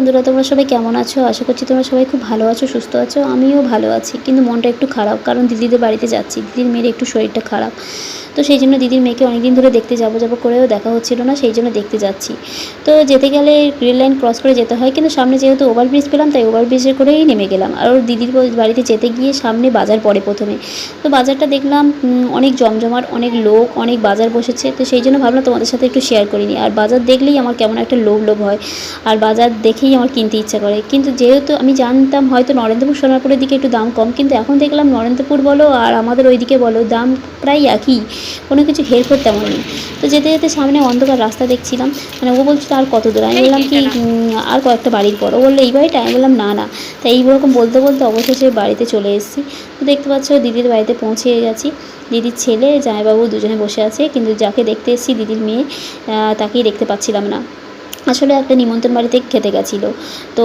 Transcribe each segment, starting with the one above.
বন্ধুরা, তোমরা সবাই কেমন আছো? আশা করছি তোমরা সবাই খুব ভালো আছো, সুস্থ আছো। আমিও ভালো আছি, কিন্তু মনটা একটু খারাপ, কারণ দিদিদের বাড়িতে যাচ্ছি। দিদির মেয়ের একটু শরীরটা খারাপ। তো সেই জন্য দিদির মেয়েকে অনেকদিন ধরে দেখতে যাব যাব করেও দেখা হচ্ছিল না, সেই জন্য দেখতে যাচ্ছি। তো যেতে গেলে রেল লাইন ক্রস করে যেতে হয়, কিন্তু সামনে যেহেতু ওভারব্রিজ পেলাম, তাই ওভারব্রিজে করেই নেমে গেলাম। আর ওর দিদির বাড়িতে যেতে গিয়ে সামনে বাজার পড়ে প্রথমে। তো বাজারটা দেখলাম অনেক জমজমাট, অনেক লোক, অনেক বাজার বসেছে। তো সেই জন্য ভাবলাম তোমাদের সাথে একটু শেয়ার করিনি আর বাজার দেখলেই আমার কেমন একটা লোভ লোভ হয়। আর বাজার দেখেই আমার কিনতে ইচ্ছা করে। কিন্তু যেহেতু আমি জানতাম হয়তো নরেন্দ্রপুর, সোনারপুরের দিকে একটু দাম কম, কিন্তু এখন দেখলাম নরেন্দ্রপুর বলো আর আমাদের ওইদিকে বলো, দাম প্রায় একই। কোনো কিছু হেরফের তেমন নেই। তো যেতে যেতে সামনে অন্ধকার রাস্তা দেখছিলাম। মানে ও বলছিল আর কত দূর? আমি বললাম কি আর কয়েকটা বাড়ির পর। ও বলল এই বাড়িটা? আমি বললাম না না। তাই এইরকম বলতে বলতে অবশেষে বাড়িতে চলে এসেছি। তো দেখতে পাচ্ছ দিদির বাড়িতে পৌঁছে গেছি। দিদির ছেলে জামাইবাবু দুজনে বসে আছে। কিন্তু যাকে দেখতে এসেছি দিদির মেয়ে তাকেই দেখতে পাচ্ছিলাম না। আসলে একটা নিমন্ত্রণ বাড়িতে খেতে গেছিল। তো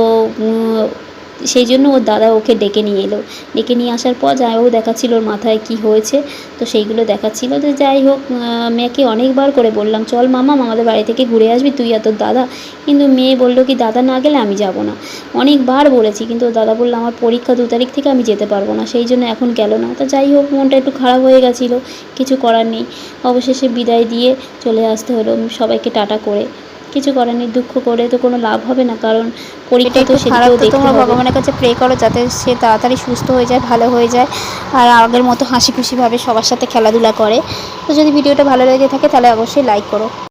সেই জন্য ওর দাদা ওকে ডেকে নিয়ে এলো। ডেকে নিয়ে আসার পর জামাইবাবু দেখাচ্ছিল ওর মাথায় কি হয়েছে। তো সেইগুলো দেখাচ্ছিল যে যাই হোক মেয়েকে অনেকবার করে বললাম, চল মামা আমাদের বাড়ি থেকে ঘুরে আসবি তুই আর তোর দাদা। কিন্তু মেয়ে বলল কি, দাদা না গেলে আমি যাব না। অনেকবার বলেছি, কিন্তু ওর দাদা বলল, আমার পরীক্ষা দু তারিখ থেকে আমি যেতে পারব না, সেই জন্য এখন গেল না। তো যাই হোক, মনটা একটু খারাপ হয়ে গেছিল, কিছু করার নেই। অবশেষে বিদায় দিয়ে চলে আসতে হলো। সবাইকে টাটা করে। কিছু করার নেই দুঃখ করে তো কোনো লাভ হবে না কারণ পরীক্ষা তো খারাপ তো তোমরা ভগবানের কাছে প্রে করো যাতে সে তাড়াতাড়ি সুস্থ হয়ে যায় ভালো হয়ে যায় আর আগের মতো হাসি খুশিভাবে সবার সাথে খেলাধুলা করে। তো যদি ভিডিওটা ভালো লেগে থাকে তাহলে অবশ্যই লাইক করো।